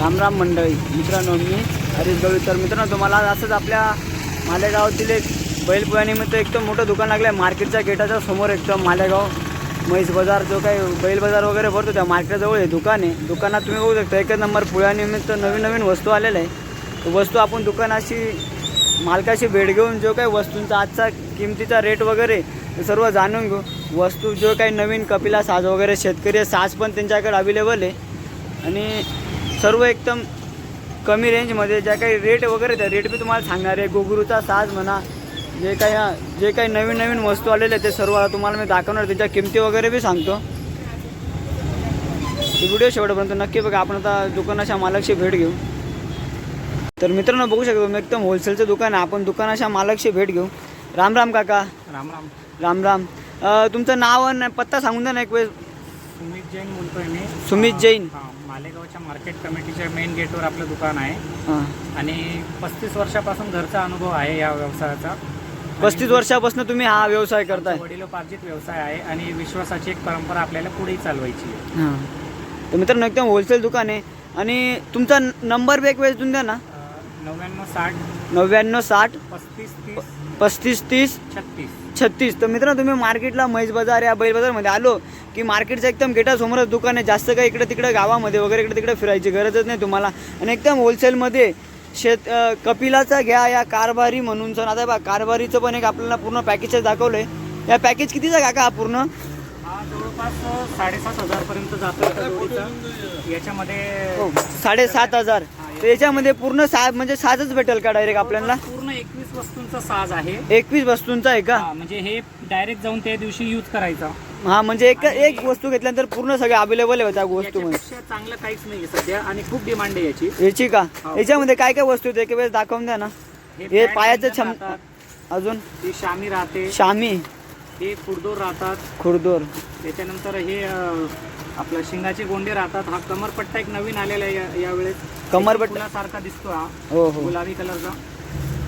रामराम मंडळी. मित्रांनो मी हरीश गवळी. तर मित्रांनो तुम्हाला असंच आपल्या मालेगावातील एक बैलपोळ्यानिमित्त एकदम मोठं दुकान लागलं आहे मार्केटच्या गेटाच्या समोर एकदम मालेगाव म्हैस बाजार जो काही बैल बाजार वगैरे भरतो त्या मार्केटजवळ हे दुकान आहे. दुकानात तुम्ही बघू शकता एकच नंबर पोळ्यानिमित्त नवीन नवीन वस्तू आलेल्या आहे वस्तू आपण दुकानाशी मालकाशी भेट घेऊन जो काही वस्तूंचा आजचा किमतीचा रेट वगैरे ते सर्व जाणून घेऊ. वस्तू जो काही नवीन कपिला साज वगैरे शेतकरी आहे, साज पण त्यांच्याकडे अवेलेबल आहे. आणि सर्व एकदम कमी रेंजमध्ये ज्या काही रेट वगैरे त्या रेट मी तुम्हाला सांगणार आहे. गोगुरूचा साज म्हणा जे काही जे काही नवीन नवीन वस्तू आलेले आहेत ते सर्व तुम्हाला मी दाखवणार त्याच्या किमती वगैरे बी सांगतो. व्हिडिओ शेवटपर्यंत नक्की बघा. आपण आता दुकानाच्या मालकशी भेट घेऊ. तर मित्रांनो बघू शकतो मी एकदम होलसेलचं दुकान आहे. आपण दुकानाच्या मालकशी भेट घेऊ. राम राम काका. राम राम. राम राम. तुमचं नाव आणि पत्ता सांगून द्या ना एक वेळ. सुमित जैन बोलतोय मी. सुमित जैन. हा, मालेगावच्या मार्केट कमिटीच्या मेन गेटवर आपलं दुकान आहे. हां. आणि पस्तीस वर्षापासून घरचा अनुभव आहे या व्यवसायाचा. पस्तीस वर्षापासून तुम्ही हा व्यवसाय करताय? वडिलोपार्जित व्यवसाय आहे आणि विश्वासाची एक परंपरा आपल्याला पुढे चालवायची आहे. हां. तर मित्रांनो एकदम होलसेल दुकान आहे. आणि तुमचा नंबर बी एक वेळ देऊन द्या ना. अं, नव्याण्णव साठ नव्याण्णव साठ पस्तीस तीस पस्तीस तीस छत्तीस. छत्तीस. तर मित्रांनो तुम्ही मार्केटला म्हैस बाजार या बैल बाजारमध्ये आलो की मार्केटचं एकदम गेटासमोरच दुकान आहे. जास्त काही इकडे तिकडे गावामध्ये वगैरे इकडे तिकडे फिरायची गरजच नाही तुम्हाला. आणि एकदम होलसेलमध्ये शेत कपिलाचा घ्या या कारभारी म्हणून. सण आता बा कारभारीचं पण एक आपल्याला पूर्ण पॅकेजच दाखवलं आहे या पॅकेज कितीचा काका हा पूर्ण? हा जवळपास अं, साडेसात हजारपर्यंत जातो याच्यामध्ये हो साडेसात हजार. तर याच्यामध्ये पूर्ण सा म्हणजे साजच भेटेल का डायरेक्ट आपल्याला? एकवीस वस्तूंचा साज आहे. एकवीस वस्तूंचा आहे का? हा, म्हणजे हे डायरेक्ट जाऊन त्या दिवशी यूज करायचा. हा म्हणजे एक एक वस्तू घेतल्यानंतर पूर्ण सगळे अवेलेबल आहे त्या याच्यापेक्षा चांगलं काहीच नाही सध्या आणि खूप डिमांड आहे याची. याची का? हो. याच्यामध्ये काय काय वस्तू आहेत एक वेळेस दाखवून द्या ना. हे पायाचं बंधन छम राहतात, अजून? ही शामी राहते. शामी. हे कुडदोर राहतात. खुर्दोर. त्याच्यानंतर हे अं, आपलं शिंगाचे गोंडे राहतात. हा कमरपट्टा एक नवीन आलेला आहे या- यावेळेस. कमरपट्टा? सारखा दिसतो हा. हो हो. गुलाबी कलरचा.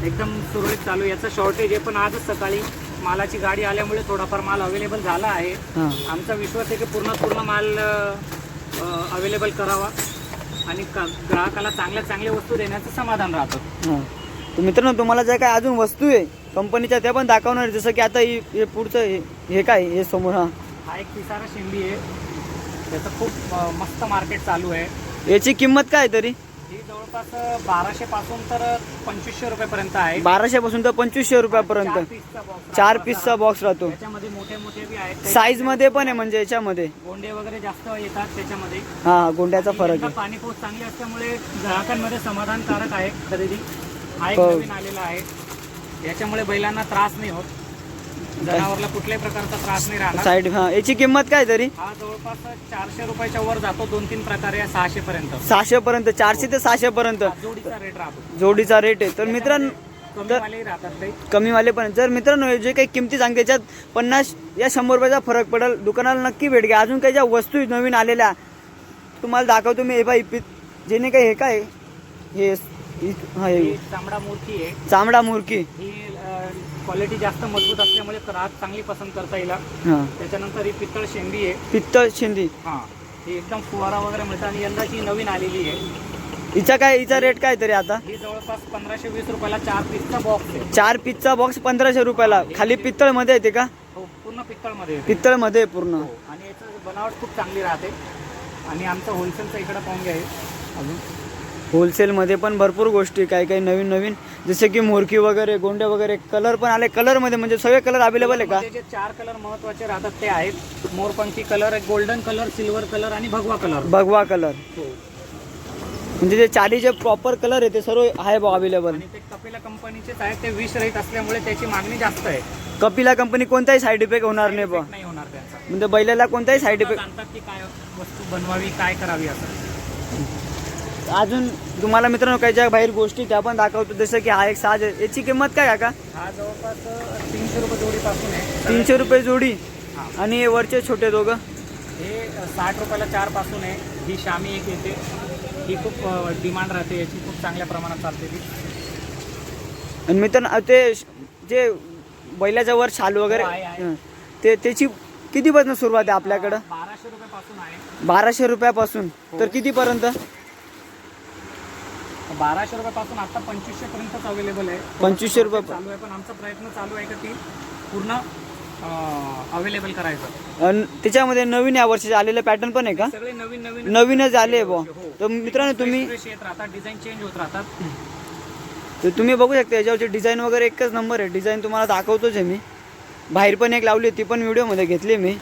एकदम सुरळीत चालू आहे. याचं शॉर्टेज आहे पण आजच सकाळी मालाची गाडी आल्यामुळे थोडाफार माल अवेलेबल झाला आहे. हां. आमचा विश्वास आहे की पूर्ण पूर्ण माल अवेलेबल करावा आणि का ग्राहकाला चांगल्या चांगल्या वस्तू देण्याचं समाधान राहतं. हां. तर मित्रांनो तुम्हाला ज्या काय अजून वस्तू आहे कंपनीच्या त्या पण दाखवणार आहे. जसं की आता ही हे पुढचं हे हे काय हे समोर हां. हा एक पिसारा शेंबी आहे. त्याचं खूप अ, मस्त मार्केट चालू आहे. याची किंमत काय आहे तरी? ही जवळपास बाराशे पासून तर पंचवीसशे रुपयापर्यंत आहे. बाराशे पासून तर पंचवीसशे चार रुपयापर्यंत चार पीसचा. बॉक्स राहतो. त्याच्यामध्ये मोठे मोठे बी आहेत. साईजमध्ये पण आहे म्हणजे याच्यामध्ये. गोंडे वगैरे जास्त येतात त्याच्यामध्ये. हा गोंड्याचा फरक आहे. पाणी पोच चांगली असल्यामुळे ग्राहकांमध्ये समाधानकारक आहे खरेदी. हा एक हो. नवीन आलेला आहे. याच्यामुळे बैलांना त्रास नाही होत. जनावरला कुठल्याही प्रकारचा त्रास नाही राहणार. साईड हा याची किंमत काय तरी? हा जवळपास चारशे रुपयाच्या वर जातो दोन तीन प्रकारे सहाशे पर्यंत सहाशे पर्यंत चारशे ते सहाशे पर्यंत जोडीचा रेट राहतो. जोडीचा रेट आहे. तर मित्रांनो कमीवालेही राहतात काही कमीवाले पण. जर मित्रांनो जे काही किमती सांगते त्याच्यात पन्नास या शंभर रुपयाचा फरक पडेल दुकानाला नक्की भेट घ्या. अजून काही ज्या वस्तू नवीन आलेल्या तुम्हाला दाखवतो मी. हे बाई जेणे काही हे काय? हे हा चामडा मूर्ती आहे. चामडा मुरकी ही क्वालिटी जास्त मजबूत असल्यामुळे ग्राहक चांगली पसंत करता येईल. हां. त्याच्यानंतर ही पित्तळ शेंबी आहे. पित्तळ शिंदी हा. ही एकदम फुवारा वगैरे मिळतं आणि यंदाची नवीन आलेली आहे. हिचा काय हिचा रेट काय तरी आता? ही जवळपास पंधराशे वीस रुपयाला चार पीसचा बॉक्स आहे. चार पिझ्चा बॉक्स पंधराशे रुपयाला. खाली पित्तळमध्ये येते का? हो पूर्ण पित्तळमध्ये येते. पित्तळमध्ये आहे पूर्ण. हो आणि याचं बनावट खूप चांगली राहते. आणि आमचं होलसेलचं इकडं पाहून घ्या हे. अजून? होलसेलमध्ये पण भरपूर गोष्टी काही काही नवीन नवीन. जसे की मोरकी वगैरे गोंडे वगैरे कलर पण आले. कलरमध्ये म्हणजे सगळे कलर अवेलेबल आहे का? जे चार कलर महत्त्वाचे राहतात ते आहेत. मोरपंखी colour golden colour silver colour आणि भगवा कलर. भगवा कलर. हो. म्हणजे जे चारी जे प्रॉपर कलर आहे ते सर्व आहे बा अवेलेबल आणि ते कपिला कंपनीचेच आहेत. ते विष रहित असल्यामुळे त्याची मागणी जास्त आहे. कपिला कंपनी कोणताही साईड इफेक्ट होणार नाही बा नाही होणार त्यांचा. म्हणजे बैलाला कोणताही साईड इफेक्ट जाणतात की काय वस्तू बनवावी काय करावी असं. अजून तुम्हाला मित्रांनो काही ज्या बाहेर गोष्टी त्या पण दाखवतो. जसं की हा एक साज आहे. याची किंमत काय काका? हा जवळपास तीनशे रुपये जोडीपासून आहे. तीनशे रुपये जोडी. हा. आणि हे वरचे छोटे दोघं? हे साठ रुपयाला चारपासून आहे. ही शामी एक येते. ही खूप डिमांड राहते. याची खूप चांगल्या प्रमाणात चालते ती. आणि मित्रांनो ते श- जे बैलाच्या वर शालू वगैरे हो, आहे, आहे. हं. ते त्याची कितीपासून सुरुवात आहे आपल्याकडं? बाराशे रुपयापासून आहे. बाराशे रुपयापासून. तर कितीपर्यंत? बाराशे रुपयापासून आता पंचवीसशे पर्यंतच अवेलेबल आहे 2500 रुपये- चालू आहे पण आमचा प्रयत्न चालू आहे का ती पूर्ण अवेलेबल करायचं. अन त्याच्यामध्ये नवीन या वर्षी आलेले पॅटर्न पण आहे का? सगळे नवीन नवीन नवीनच आले बुवा तर मित्रांनो तुम्ही फ्रेश येत राहतात डिझाईन चेंज होत राहतात. तर तुम्ही बघू शकता याच्यावरची डिझाईन वगैरे एकच नंबर आहे. डिझाईन तुम्हाला दाखवतोच आहे मी. बाहेर पण एक लावली ती पण व्हिडिओमध्ये घेतली मी.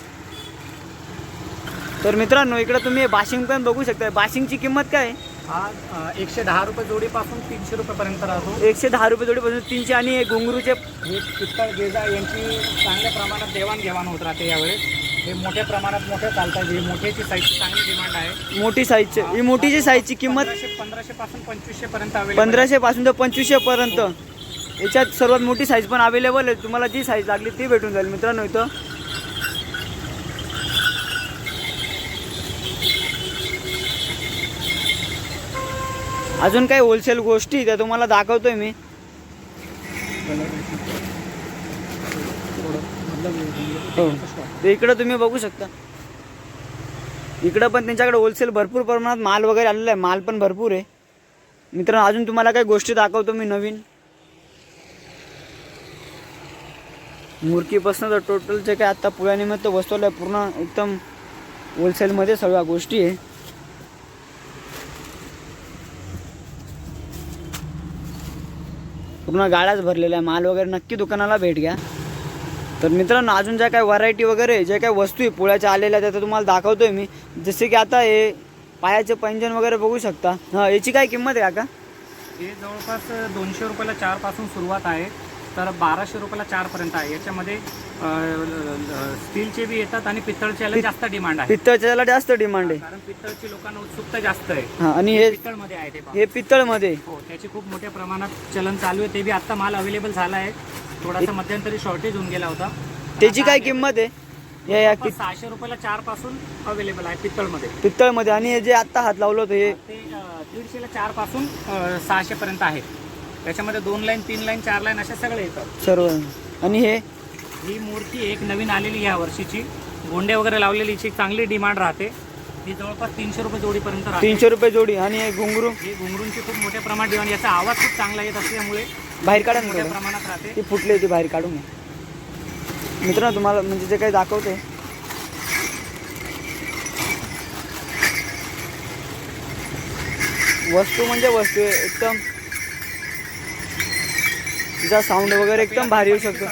तर मित्रांनो इकडं तुम्ही बाशिंग पण बघू शकता. बाशिंगची किंमत काय आहे? हा एकशे दहा रुपये जोडीपासून तीनशे रुपयेपर्यंत राहतो. एकशे दहा रुपये जोडीपासून तीनशे आणि हे घुंगरूचे हे पित्तळ गेजा यांची चांगल्या प्रमाणात देवाणघेवाण होत राहते यावेळेस. हे मोठ्या प्रमाणात मोठे चालतात. ही मोठ्याची साईजची चांगली डिमांड आहे. मोठी साईजची ही मोठीची साईजची किंमत पंधराशे पंधराशे पासून पंचवीसशे पर्यंत पंधराशे पासून तर पंचवीसशे पर्यंत याच्यात सर्वात मोठी साईज पण अवेलेबल आहे. तुम्हाला जी साईज लागली ती भेटून जाईल मित्रांनो इथं. अजून काही होलसेल गोष्टी त्या तुम्हाला दाखवतोय मी. हो. ते इकडं तुम्ही बघू शकता. इकडं पण त्यांच्याकडे होलसेल भरपूर प्रमाणात माल वगैरे आलेला आहे. माल पण भरपूर आहे. मित्रांनो अजून तुम्हाला काही गोष्टी दाखवतो मी नवीन. मूर्तीपासून तर टोटल जे काय आता बसवलं वस्तूला पूर्ण एकदम होलसेलमध्ये सगळ्या गोष्टी आहे. पूर्ण गाड्याच भरलेल्या आहे माल वगैरे नक्की दुकानाला भेट घ्या. तर मित्रांनो अजून ज्या काय व्हरायटी वगैरे ज्या काय वस्तू आहे पोळ्याच्या आलेल्या त्या तुम्हाला तुम्हाला आहे मी. जसे की आता हे पायाचे पैंजण वगैरे बघू शकता. हां याची काय किंमत आहे काका? हे जवळपास दोनशे रुपयाला चारपासून सुरुवात आहे. तर बाराशे रुपयाला चार पर्यंत आहे. याच्यामध्ये स्टीलचे बी येतात आणि पित्तळच्याला जास्त डिमांड आहे. पित्तळच्याला जास्त डिमांड आहे. कारण पित्तळची लोकांना उत्सुकता जास्त आहे. हां आणि हे पित्तळमध्ये आहे ते. हे पित्तळमध्ये हो त्याची खूप मोठ्या प्रमाणात चलन चालू आहे. ते बी आता माल अवेलेबल झाला आहे. थोडासा मध्यंतरी शॉर्टेज होऊन गेला होता. त्याची काय किंमत आहे? या सहाशे रुपयाला चारपासून अवेलेबल आहे पित्तळमध्ये पित्तळमध्ये आणि हे जे आत्ता हात लावलं होतं हे ते अ, दीडशेला चारपासून सहाशे पर्यंत आहे. त्याच्यामध्ये दोन लाईन तीन लाईन चार लाईन अशा सगळे येतात. सर्व. आणि हे? ही मूर्ती एक नवीन आलेली या वर्षीची. गोंडे वगैरे लावलेली हिची चांगली डिमांड राहते. ही जवळपास तीनशे रुपये जोडीपर्यंत राहते. तीनशे रुपये जोडी. आणि हे घुंगरू? ही घुंगरूंची खूप मोठ्या प्रमाणात डिमांड याचा आवाज खूप चांगला येत असल्यामुळे बाहेर काढा ना मोठ्या थोडं. प्रमाणात राहते. ती फुटली होती बाहेर काढून मित्रांनो तुम्हाला म्हणजे जे काही दाखवते. वस्तू म्हणजे वस्तू आहे. एकदम तिचा साऊंड वगैरे एकदम भारी येऊ शकतो.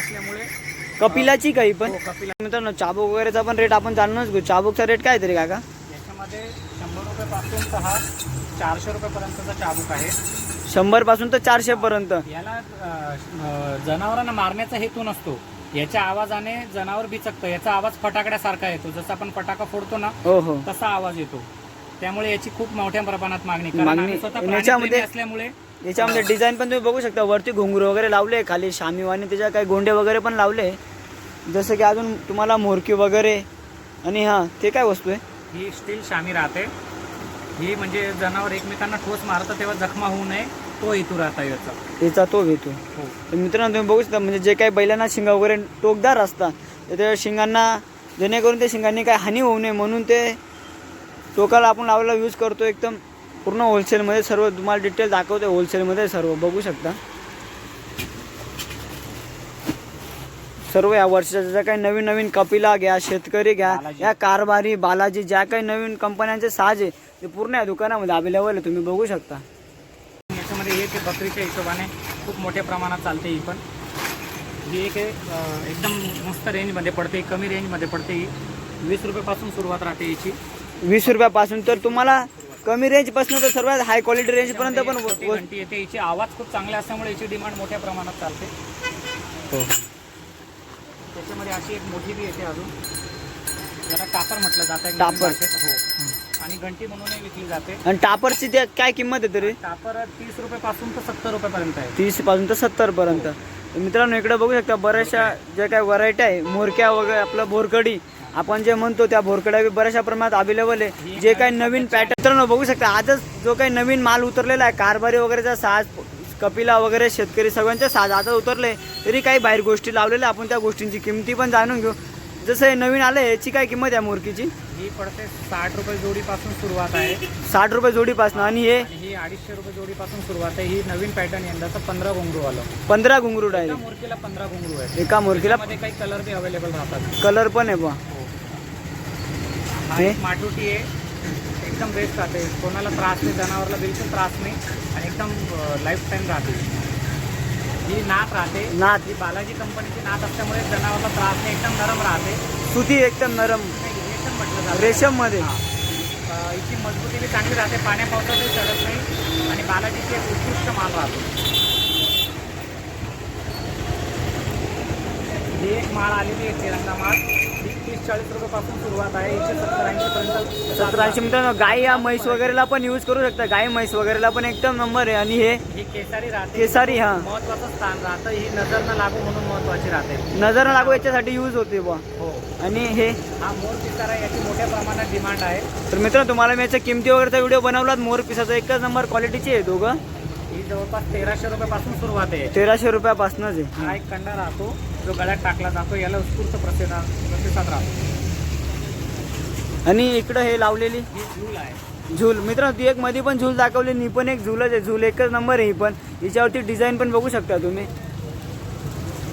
कपिलाची काही पण. हो, कपिला. मित्रांनो चाबूक वगैरेचा पण रेट आपण जाणूनच घेऊ. चाबूकचा रेट काय तरी काका? याच्यामध्ये शंभर रुपयापासून तर हा चारशे रुपयापर्यंतचा चाबूक आहे. शंभरपासून तर चारशे पर्यंत. याला जनावरांना मारण्याचा हेतू नसतो. याच्या आवाजाने जनावर बिचकतं. याचा आवाज फटाकड्यासारखा येतो. जसं आपण फटाका फोडतो ना हो हो. तसा आवाज येतो. त्यामुळे याची खूप मोठ्या प्रमाणात मागणी. कारण आम्ही स्वतः असल्यामुळे याच्यामध्ये डिझाईन पण तुम्ही बघू शकता. वरती घुंगरू वगैरे लावले खाली शामीवानी त्याच्या काही गोंडे वगैरे पण लावले. जसं की अजून तुम्हाला मोरकी वगैरे आणि हां ते काय वस्तू आहे? ही स्टील शामी राहते. ही म्हणजे जनावर एकमेकांना ठोस मारतं तेव्हा जखमा होऊ नये तो हेतू राहता याचा. त्याचा तो घेतो हो. तर मित्रांनो तुम्ही बघू शकता म्हणजे जे काही बैलांना शिंगा वगैरे टोकदार असतात तर त्या शिंगांना जेणेकरून त्या शिंगांनी काही हानी होऊ नये म्हणून ते टोकाला आपण लावायला यूज करतो एकदम. पूर्ण होलसेलमध्ये सर्व तुम्हाला डिटेल दाखवतो होलसेलमध्ये सर्व. बघू शकता. सर्व या वर्षाच्या ज्या काही नवीन नवीन कपिला घ्या शेतकरी घ्या. या कारभारी बालाजी ज्या काही नवीन कंपन्यांचे साज आहे ते पूर्ण या दुकानामध्ये अवेलेबल आहे. तुम्ही बघू शकता. याच्यामध्ये एक बकरीच्या हिशोबाने. खूप मोठ्या प्रमाणात चालते ही पण. ही एक एकदम मस्त रेंजमध्ये पडते कमी रेंजमध्ये पडते ही. वीस रुपयापासून सुरुवात राहते याची. वीस रुपयापासून तर तुम्हाला कमी रेंजपासून तर सर्वात हाय क्वालिटी रेंजपर्यंत पण व- घंटी येते. याची आवाज खूप चांगले असल्यामुळे याची डिमांड मोठ्या प्रमाणात चालते. हो. त्याच्यामध्ये अशी एक मोठी बी येते अजून. ज्याला टापर म्हटलं जातं टापर. हो. आणि घंटी म्हणूनही विकली जाते. आणि टापरची ते काय किंमत आहे तरी? टापर तीस रुपयापासून तर सत्तर रुपयापर्यंत आहे. तीसपासून तर सत्तर पर्यंत. तर मित्रांनो इकडे बघू शकता बऱ्याचशा ज्या काही व्हरायटी आहे मोरक्या वगैरे आपलं बोरकडी आपण जे म्हणतो त्या बोरकड्या बी बऱ्याचशा प्रमाणात अवेलेबल आहे. जे काही नवीन पॅटर्न बघू शकता आजच जो काही नवीन माल उतरलेला आहे कारभारी वगैरेचा साज कपिला वगैरे शेतकरी सगळ्यांचे साज आता उतरले तरी काही बाहेर गोष्टी लावलेल्या आपण त्या गोष्टींची किमती पण जाणून घेऊ. जसं हे नवीन आलं याची काय किंमत आहे मोरकीची? ही पडते साठ रुपये जोडीपासून सुरुवात आहे. साठ रुपये जोडीपासनं आणि हे? ही अडीचशे रुपये जोडीपासून सुरुवात आहे. ही नवीन पॅटर्न यंदाचं पंधरा घुंगरू आलं. पंधरा घुंगरूट आहे एका मूर्तीला पंधरा घुंगरू आहे एका त्यामध्ये काही कलर बी अवेलेबल राहतात. कलर पण आहे बा हा? एक माटुटी आहे. एकदम बेस्ट राहते. कोणाला त्रास नाही जनावरला बिलकुल त्रास नाही आणि एकदम लाईफ टाईम राहते. ही नात राहते. नात. ही बालाजी कंपनीची नात असल्यामुळे जनावरला त्रास नाही एकदम नरम राहते. सुती एकदम नरम. रेशम म्हटलं हा. अ, हिची मजबूती बी चांगली राहते. पाण्या पावसातही चढत नाही आणि बालाजीची एक उत्कृष्ट माल राहतो. ही एक माळ आलेली आहे तिरंगा माळ ही तीस चाळीस रुपयापासून सुरुवात आहे. एकशे सत्तर ऐंशी पर्यंत सतरा ऐंशी मित्रांनो गाय या म्हैस वगैरेला पण यूज करू शकता. गाय म्हैस वगैरेला पण एकदम नंबर आहे. आणि हे केसारी राहते. केसारी, हा. महत्वाचं स्थान राहतं. ही नजर न लागू म्हणून महत्वाची राहते. नजर लागू याच्यासाठी यूज होते बा हो. आणि हे हा मोर पिसारा याची मोठ्या प्रमाणात डिमांड आहे. तर मित्रांनो तुम्हाला मी याच्या किमती वगैरेचा व्हिडिओ बनवलात. मोर पिसाचा एकच नंबर क्वालिटीची आहे दोघं. ही जवळपास तेराशे रुपयापासून सुरुवात आहे. तेराशे रुपयापासूनच आहे. हा एक कंडा राहतो. जो गळ्यात टाकला जातो. याला उत्स्फूर्त प्रतिसाद प्रतिसाद राहतो. आणि इकडं हे लावलेली झूल आहे. झूल. मित्रांनो ती एक मध्ये पण झूल दाखवली ही पण एक झूलच आहे. झूल एकच नंबर आहे ही पण. हिच्यावरती डिझाईन पण बघू शकता तुम्ही.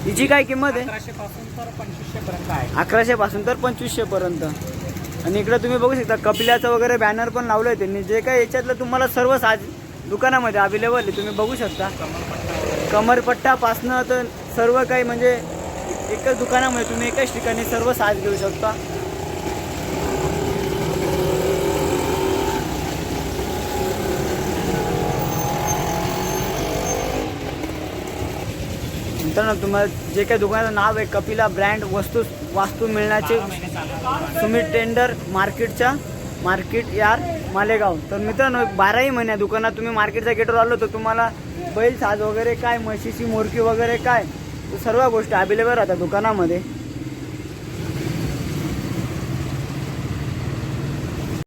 हिची काय किंमत आहे? अकराशे पासून तर पंचवीसशे पर्यंत आहे. अकराशे पासून तर पंचवीसशे पर्यंत. आणि इकडे तुम्ही बघू शकता कपिलाचं वगैरे बॅनर पण लावलं आहे त्यांनी. जे काय याच्यातलं तुम्हाला सर्व साज दुकानामध्ये अवेलेबल आहे तुम्ही बघू शकता. कमरपट्टापासनं तर सर्व काही म्हणजे एकच दुकानामध्ये तुम्ही एकाच ठिकाणी सर्व साज घेऊ शकता. मित्रांनो तुम्हाला जे काही दुकानाचं नाव आहे कपिला ब्रँड वस्तू वास्तू मिळण्याचे तुम्ही सुमित टेंडर मार्केटच्या मार्केट यार मालेगाव. तर मित्रांनो बाराही महिन्या दुकानात तुम्ही मार्केटच्या गेटवर आलो तर तुम्हाला बैल साज वगैरे काय म्हशीची मोरकी वगैरे काय सर्व गोष्टी अवेलेबल राहतात दुकानामध्ये.